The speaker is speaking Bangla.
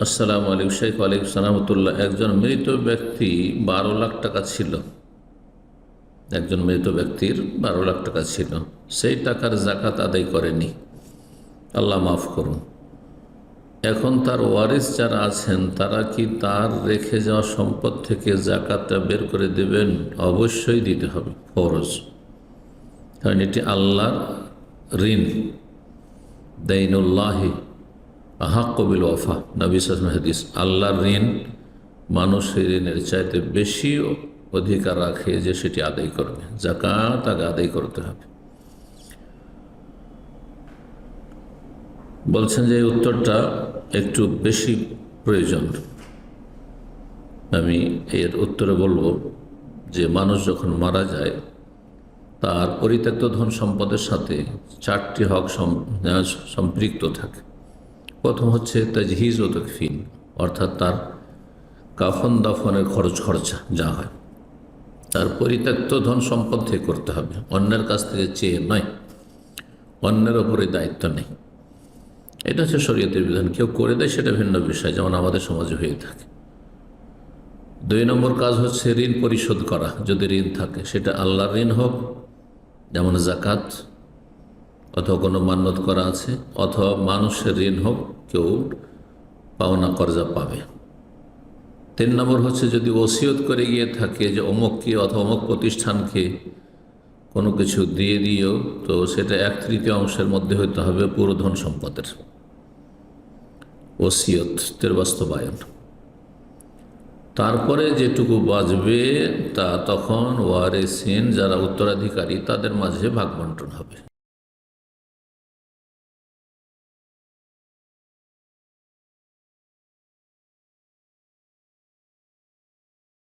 আসসালামু আলাইকুম শেখ আলাইকুম সালামতুল্লাহ একজন মৃত ব্যক্তি বারো লাখ টাকা ছিল। একজন মৃত ব্যক্তির বারো লাখ টাকা ছিল। সেই টাকার জাকাত আদায় করেনি। আল্লাহ মাফ করুন। এখন তার ওয়ারিস যারা আছেন, তারা কি তার রেখে যাওয়া সম্পদ থেকে জাকাতটা বের করে দেবেন? অবশ্যই দিতে হবে, ফরজ। কারণ এটি আল্লাহর ঋণ। দাইনুল্লাহি। আহাক কবিল ওয়াফা। নবী সাসম হাদিস, আল্লাহর ঋণ মানুষের ঋণের চাইতে বেশি অধিকার রাখে যে সেটি আদায় করবে। জাকাত তাকে আদায় করতে হবে। বলছেন যে উত্তরটা একটু বেশি প্রয়োজন। আমি এর উত্তরে বলব যে মানুষ যখন মারা যায়, তার পরিত্যক্ত ধন সম্পদের সাথে চারটি হক সম্পৃক্ত থাকে। প্রথম হচ্ছে তাজহিজ ও তকফিন, অর্থাৎ তার কাফন দাফনের খরচ খরচা যা হয়। তার পরিত্যক্ত ধন সম্পদ থেকে করতে হবে। অন্যের কাছ থেকে চেয়ে নয়। অন্যের ওপরে দায়িত্ব নেই। এটা হচ্ছে শরীয়তের বিধান। কেউ করে দেয় সেটা ভিন্ন বিষয়, যেমন আমাদের সমাজে হয়ে থাকে। দুই নম্বর কাজ হচ্ছে ঋণ পরিশোধ করা। যদি ঋণ থাকে, সেটা আল্লাহর ঋণ হোক, যেমন জাকাত অথবা কোনো মান্যত করা আছে, অথবা মানুষের ঋণ হোক, কেউ পাওনা কর্জা পাবে। তিন নম্বর হচ্ছে যদি ওসিয়ত করে গিয়ে থাকে যে অমুককে অথবা অমুক প্রতিষ্ঠানকে কোনো কিছু দিয়ে দিও তো সেটা এক তৃতীয় অংশের মধ্যে হইতে হবে পুরো ধন সম্পদের। ওসিয়তের বাস্তবায়ন। তারপরে যেটুকু বাঁচবে, তা তখন ওয়ারেসিন, যারা উত্তরাধিকারী, তাদের মাঝে ভাগ বন্টন হবে।